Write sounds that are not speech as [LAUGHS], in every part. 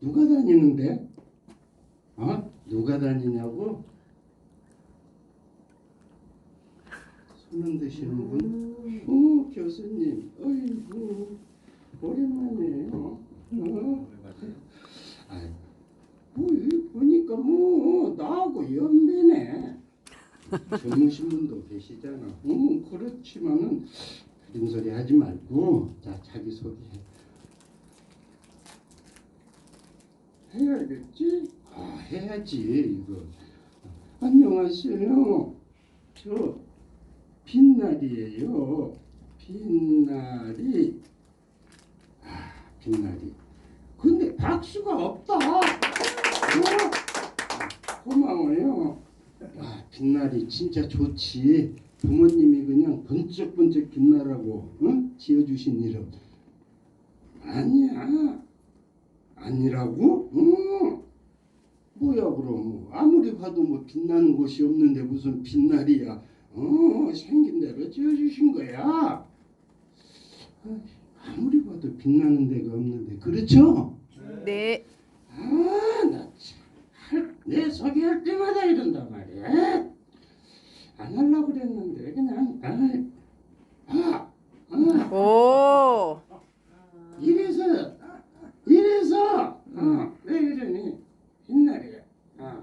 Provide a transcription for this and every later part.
누가 다니는데? 어? 누가 다니냐고? 손 흔 드시는 분? 어, 교수님. 어이구, 오랜만이에요. 어? 아이, 뭐, 이 보니까 뭐, 나하고 연배네. 젊으신 분도 계시잖아. 응, 그렇지만은, 그런 소리 하지 말고, 자, 자기 소개해. 해야겠지? 아, 해야지, 이거. 안녕하세요. 저, 빛날이에요. 빛날이. 아, 빛날이. 근데 박수가 없다. 어? 고마워요. 아, 빛날이 진짜 좋지. 부모님이 그냥 번쩍번쩍 빛나라고 응? 지어주신 이름. 아니야. 아니라고? 응. 뭐야 그럼 아무리 봐도 뭐 빛나는 곳이 없는데 무슨 빛날이야. 어 생긴 대로 지어주신 거야. 아, 아무리 봐도 빛나는 데가 없는데 그렇죠? 네. 아나 참 내 소개할 때마다 이런단 말이야. 안 하려고 그랬는데 그냥 아, 아, 아 오. 이래서 이래서 어, 왜 이러니 빛날이야. 어.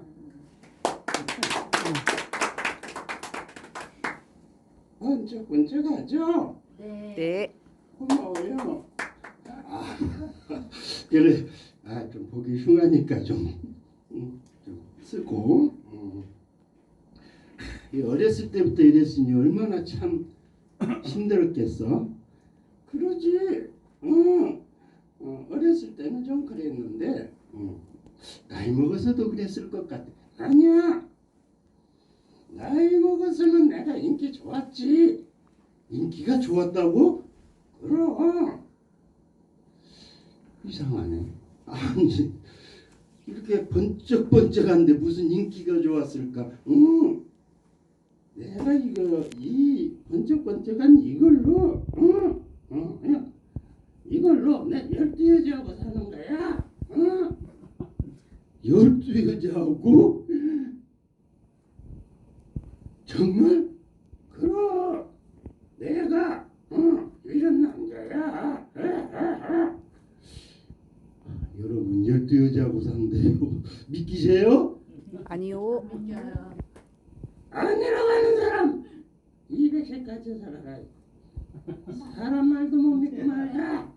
번쩍번쩍하죠? 네. 고마워요. 아, [LAUGHS] 그래, 아, 좀 보기 흉하니까 좀, 음, 좀 쓰고. 음. 이 어렸을 때부터 이랬으니 얼마나 참 힘들었겠어. 그러지. 응. 어, 어렸을 때는 좀 그랬는데, 응. 나이 먹어서도 그랬을 것 같아. 아니야. 먹어서는 내가 인기 좋았지. 인기가 좋았다고? 그럼 이상하네. 아니 이렇게 번쩍번쩍한데 무슨 인기가 좋았을까? 응. 내가 이거 이 번쩍번쩍한 이걸로 응, 응, 응. 이걸로 내 열두 여자하고 사는 거야. 응. 열두 여자하고 정말 그럼 내가 어, 이런 남자야. 여러분 열두 여자하고 산대요. [LAUGHS] 믿기세요? 아니요. 아니라고 하는 사람 200세까지 살아가. 사람 말도 못 믿고 말이야.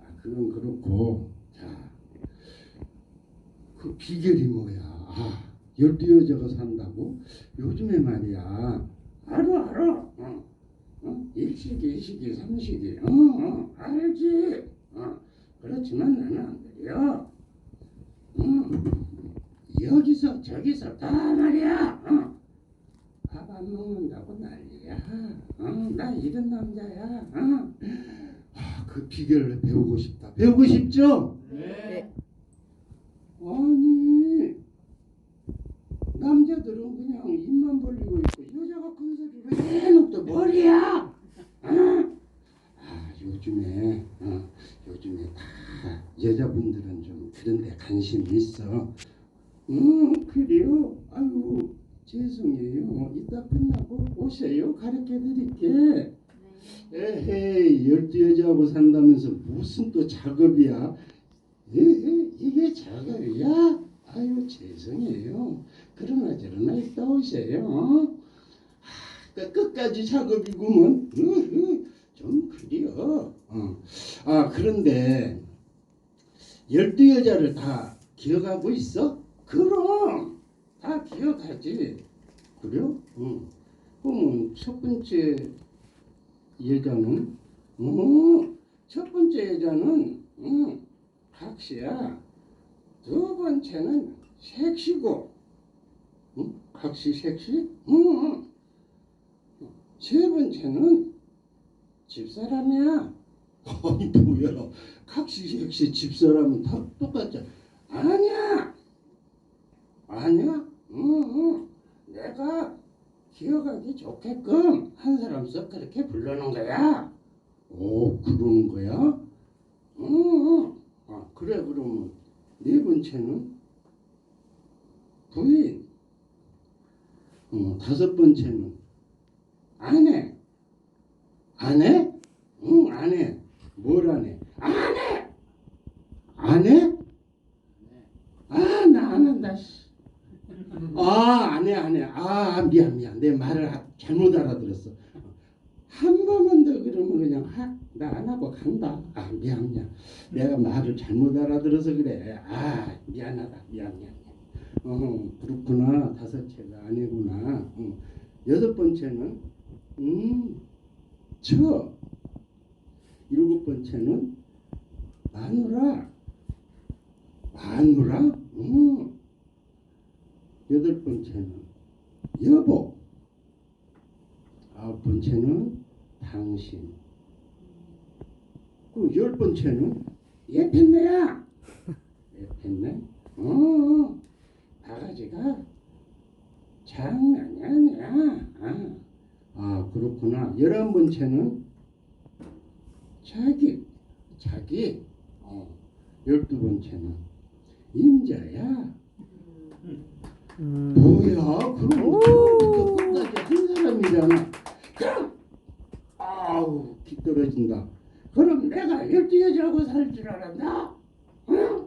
아, 그건 그렇고 자, 그 비결이 뭐야? 아, 열두 여자가 산다고? 요즘에 말이야. 알아 알아. 어. 어? 일식이, 이식이, 삼식이, 어, 어, 알지. 어, 그렇지만 나는 안 그래요. 어, 여기서 저기서 다 말이야. 어, 밥안 먹는다고 난리야. 어, 나 이런 남자야. 어. 아, 그 비결을 배우고 싶다. 배우고 싶죠? 네. 아니 남자들은 그냥 입만 벌리고 있고 여자가 큰 소리를 해놓고 머리야. 어? 아 요즘에 어, 요즘에 다 여자분들은 좀 그런데 관심이 있어. 음 그래요. 아이고 죄송해요. 이따 끝나고 오세요. 가르쳐 드릴게. 에헤이 열두 여자하고 산다면서 무슨 또 작업이야? 에헤 이게 작업이야? 아유 죄송해요. 그러나 저러나 있다 오세요. 어? 하, 끝까지 작업이구먼. 으흐, 좀 그래요. 어. 아 그런데 열두 여자를 다 기억하고 있어? 그럼 다 기억하지. 그래요? 응. 그러면 첫 번째 여자는 어, 첫 번째 여자는 응, 각시야. 두 번째는 색시고 응? 각시 색시? 응. 세 번째는 집사람이야. [LAUGHS] 아니 뭐야? 각시 색시 집사람은 다 똑같잖아. 아니야. 아니야. 응, 응. 내가 기억하기 좋게끔 한 사람씩 그렇게 부르는 거야. 오, 그러는 거야? 응, 응. 어, 그래 그러면 네 번째는 부인. 어, 다섯 번째는 아내. 아내? 응, 아내. 뭘? 아내. 아내? 아, 나 안 한다. 씨. 아, 아내, 아내. 아, 내 말을 하- 잘못 알아들었어. 한 번만 더 그러면 그냥 하, 나안 하고 간다. 아, 미안, 미안. 내가 말을 잘못 알아들어서 그래. 아, 미안하다. 미안, 미안. 어, 그렇구나. 다섯째가 아니구나. 어. 여섯 번째는 음, 저. 일곱 번째는 마누라. 마누라? 음. 여덟 번째는 여보. 번째는 당신. 그열 번째는 예편네야. 예편네? 어, 바가지가 장난이 아니야. 아, 아 그렇구나. 열한 번째는 자기, 자기. 어, 열두 번째는 임자야. 음. 뭐야? 그럼 처음부터 끝까지 한 사람이잖아. 그럼 아우 기 떨어진다. 그럼 내가 열두 여자하고 살 줄 알았나? 응?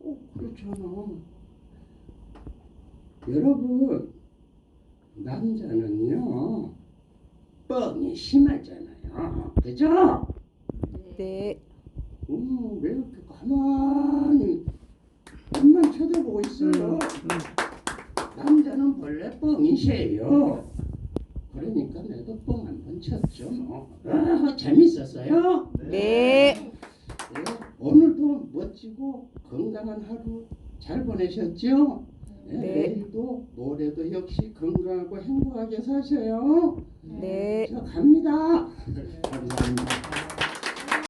어, 그렇잖아. 여러분 남자는요 뻥이 심하잖아요. 그죠? 네. 음, 왜 이렇게 가만히 눈만 쳐다보고 있어요? 남자는 원래 뻥이세요. 그러니까 내도 뻥 한 번 쳤죠 뭐. 아, 재밌었어요? 네. 네, 멋지고 건강한 하루 잘 보내셨죠? 네, 네. 내일도 모레도 역시 건강하고 행복하게 사세요. 네. 저 갑니다. 감사합니다.